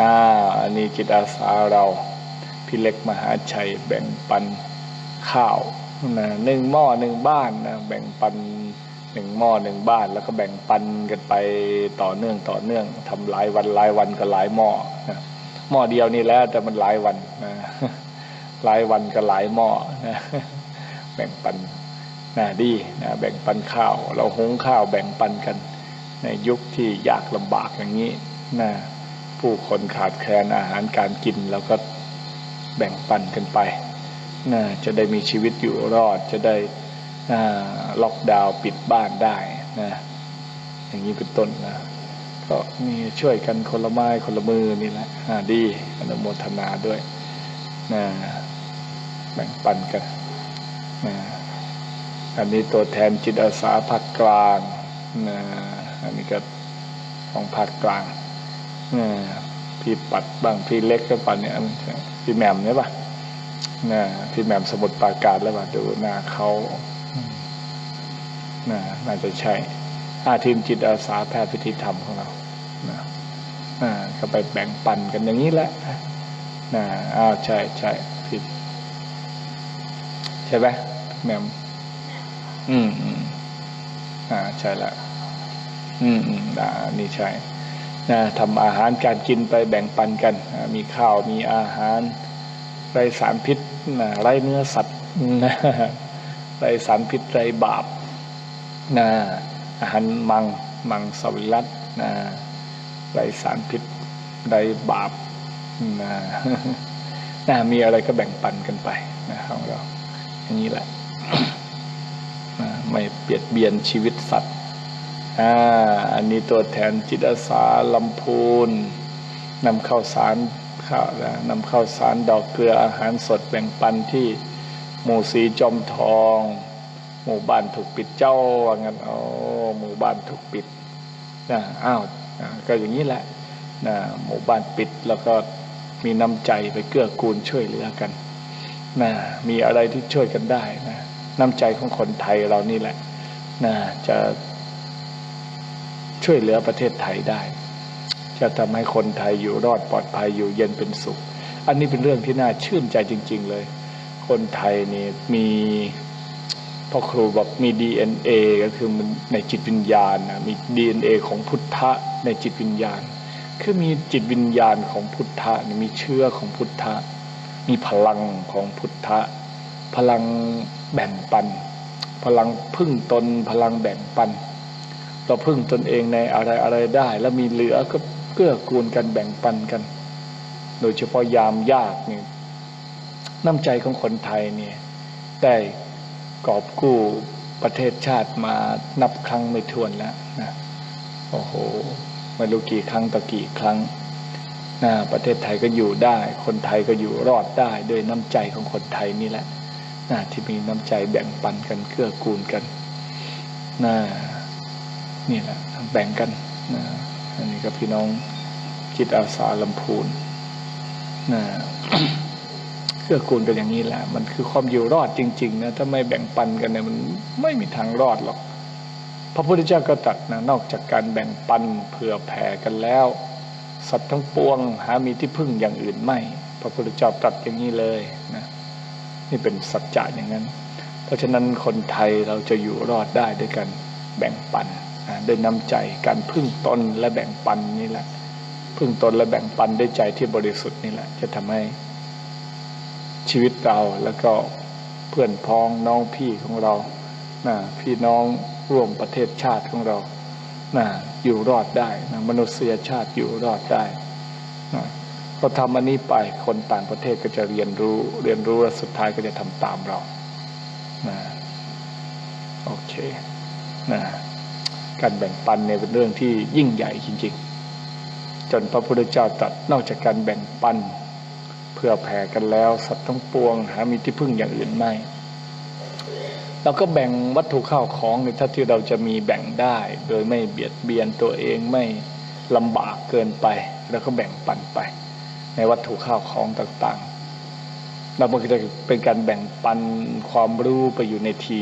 อ่าอันนี้จิตอาสาเรา พี่เล็กมหาชัยแบ่งปันข้าวนะหนึ่งหม้อหนึ่งบ้านนะแบ่งปันหนึ่งหม้อหนึ่งบ้านแล้วก็แบ่งปันกันไปต่อเนื่องต่อเนื่องทำหลายวันหลายวันก็หลายหม้อนะหม้อเดียวนี่แล้วแต่มันหลายวันนะหลายวันก็หลายหม้อนะแบ่งปันนะดีนะแบ่งปันข้าว เราหุงข้าวแบ่งปันกัน ในยุคที่ยากลำบากอย่างนี้นะ ผู้คนขาดแคลนอาหารการกินแล้วก็แบ่งปันกันไปนะจะได้มีชีวิตอยู่รอดจะได้ล็อกดาวน์ปิดบ้านได้นะอย่างนี้เป็นต้นนะก็มีช่วยกันคนละไม้คนละมือนี่แหละดีอนุโมทนาด้วยนะแบ่งปันกันนะอันนี้ตัวแทนจิตอาสาภาคกลางนะอันนี้ก็ของภาคกลาง พี่ปัดบ้างพี่เล็กก็ปัดเนี่ยพี่แหม่มเนี่ยป่ะนะพี่แหม่มสมุดปาการแล้วป่ะดูหน้าเขานะน่าจะใช่อาทีมจิตอาสาแพทย์พิธีธรรมของเรานะนะก็ไปแบ่งปันกันอย่างนี้แหละนะอ้าวใช่ใช่ผิดใช่ไหมแหม่มอืมอืมอ่าใช่ละอืมอืมอ่านี่ใช่ นะทำอาหารการกินไปแบ่งปันกันมีข้าวมีอาหารไรสารพิษนะไรเนื้อสัตว์นะไรสารพิษไรบาปนะอาหารมังมังสวิรัตนะไรสารพิษไรบาปนะนะมีอะไรก็แบ่งปันกันไปนะของเราอย่างนี้แหละไม่เบียดเบียนชีวิตสัตว์ อ่าอันนี้ตัวแทนจิตอาสาลำพูนนำข้าวสารข้าวนำข้าวสารดอกเกลืออาหารสดแบ่งปันที่หมู่สีจอมทอง หมู่บ้านถูกปิดเจ้าว่างั้นอ๋อหมู่บ้านถูกปิดนะอ้าวก็อย่างนี้แหละนะหมู่บ้านปิดแล้วก็มีน้ำใจไปเกื้อกูลช่วยเหลือกันนะมีอะไรที่ช่วยกันได้นะน้ำใจของคนไทยเรานี่แหละนะจะ ช่วยเหลือประเทศไทยได้ จะทำให้คนไทยอยู่รอดปลอดภัยอยู่เย็นเป็นสุข อันนี้เป็นเรื่องที่น่าชื่นใจจริง ๆ เลย คนไทยนี่มีพ่อครูบอกมี DNA ก็คือมันในจิตวิญญาณนะมี DNA ของพุทธะในจิตวิญญาณ คือมีจิตวิญญาณของพุทธะมีเชื้อของพุทธะ มีพลังของพุทธะ พลังแบ่งปัน พลังพึ่งตนพลังแบ่งปัน เราพึ่งตนเองในอะไรอะไรได้ แล้วมีเหลือก็เกื้อกูลกันแบ่งปันกัน โดยเฉพาะยามยากนี่น้ำใจของคนไทยเนี่ยได้กอบกู้ประเทศชาติมานับครั้งไม่ถ้วนแล้วนะโอ้โหไม่รู้กี่ครั้งต่อกี่ครั้งนะประเทศไทยก็อยู่ได้ คนไทยก็อยู่รอดได้ด้วยน้ำใจของคนไทยนี่แหละนะที่มีน้ำใจแบ่งปันกันเกื้อกูลกันนะ นี่แหละแบ่งกันนะอันนี้ก็พี่น้องจิตอาสาลำพูนนะเกื้อกูลกันอย่างนี้แหละ มันคือความอยู่รอดจริง ๆ นะ ถ้าไม่แบ่งปันกันเนี่ยมันไม่มีทางรอดหรอก พระพุทธเจ้าก็ตรัสนะนอกจากการแบ่งปันเผื่อแผ่กันแล้ว สัตว์ทั้งปวง หามีที่พึ่งอย่างอื่นไม่ พระพุทธเจ้าตรัสอย่างนี้เลยนะนี่เป็นสัจจะอย่างนั้น เพราะฉะนั้นคนไทยเราจะอยู่รอดได้ด้วยกันแบ่งปัน ด้วยน้ำใจการพึ่งตนและแบ่งปันนี่แหละ พึ่งตนและแบ่งปันด้วยใจที่บริสุทธิ์นี่แหละ จะทำให้ชีวิตเราแล้วก็เพื่อนพ้องน้องพี่ของเรานะพี่น้องร่วมประเทศชาติของเรานะอยู่รอดได้นะมนุษยชาติอยู่รอดได้นะเราทำอันนี้ไปคนต่างประเทศก็จะเรียนรู้ เรียนรู้แล้วสุดท้ายก็จะทำตามเรานะโอเคนะ การแบ่งปันเนี่ยเป็นเรื่องที่ยิ่งใหญ่จริง ๆ จนพระพุทธเจ้าตรัสนอกจากการแบ่งปัน เพื่อแผ่กันแล้วสัตว์ทั้งปวง หามีที่พึ่งอย่างอื่นไม่เราก็แบ่งวัตถุข้าวของในถ้าที่เราจะมีแบ่งได้ โดยไม่เบียดเบียนตัวเองไม่ลำบากเกินไป แล้วก็แบ่งปันไป ในวัตถุข้าวของต่างๆแล้วมันก็จะเป็นการแบ่งปันความรู้ไปอยู่ในที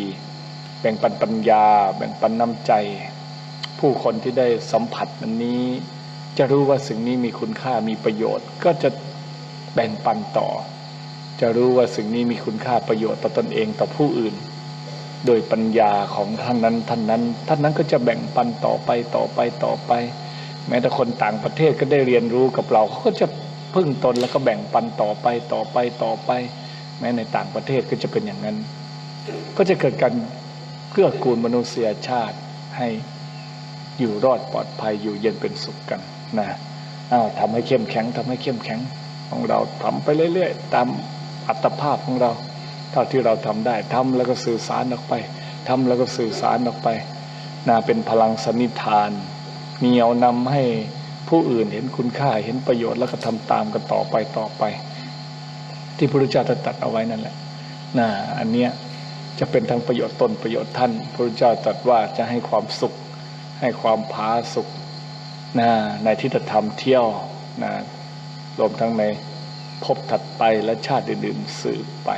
แบ่งปันปัญญา แบ่งปันน้ำใจ ผู้คนที่ได้สัมผัสอันนี้ จะรู้ว่าสิ่งนี้มีคุณค่ามีประโยชน์ ก็จะแบ่งปันต่อ จะรู้ว่าสิ่งนี้มีคุณค่าประโยชน์ต่อตนเองต่อผู้อื่น โดยปัญญาของท่านนั้นท่านนั้น ท่านนั้นก็จะแบ่งปันต่อไปต่อไปต่อไป แม้แต่คนต่างประเทศก็ได้เรียนรู้กับเราเขาก็จะพึ่งตนแล้วก็แบ่งปันต่อไปต่อไปต่อไป แม้ในต่างประเทศก็จะเป็นอย่างนั้น ก็จะเกิดการเกื้อกูลมนุษยชาติให้ อยู่รอดปลอดภัยอยู่เย็นเป็นสุขกันนะอ้าวทำให้เข้มแข็งทำให้เข้มแข็งของเราทำไปเรื่อยๆ ตามอัตภาพของเรา เท่าที่เราทำได้ทำแล้วก็สื่อสารออกไปทำแล้วก็สื่อสารออกไปนะเป็นพลังสนิทานเหนียวนำให้ผู้อื่นเห็นคุณค่าเห็นประโยชน์แล้วก็ทำตามกันต่อไปต่อไป ที่พระพุทธเจ้าตรัสเอาไว้นั่นแหละนะอันเนี้ยจะเป็นทั้งประโยชน์ตนประโยชน์ท่านพระพุทธเจ้าตรัสว่าจะให้ความสุข ให้ความผาสุกนะในทิฏฐธรรมเที่ยวนะรวมทั้งในภพถัดไปและชาติอื่นๆสืบไป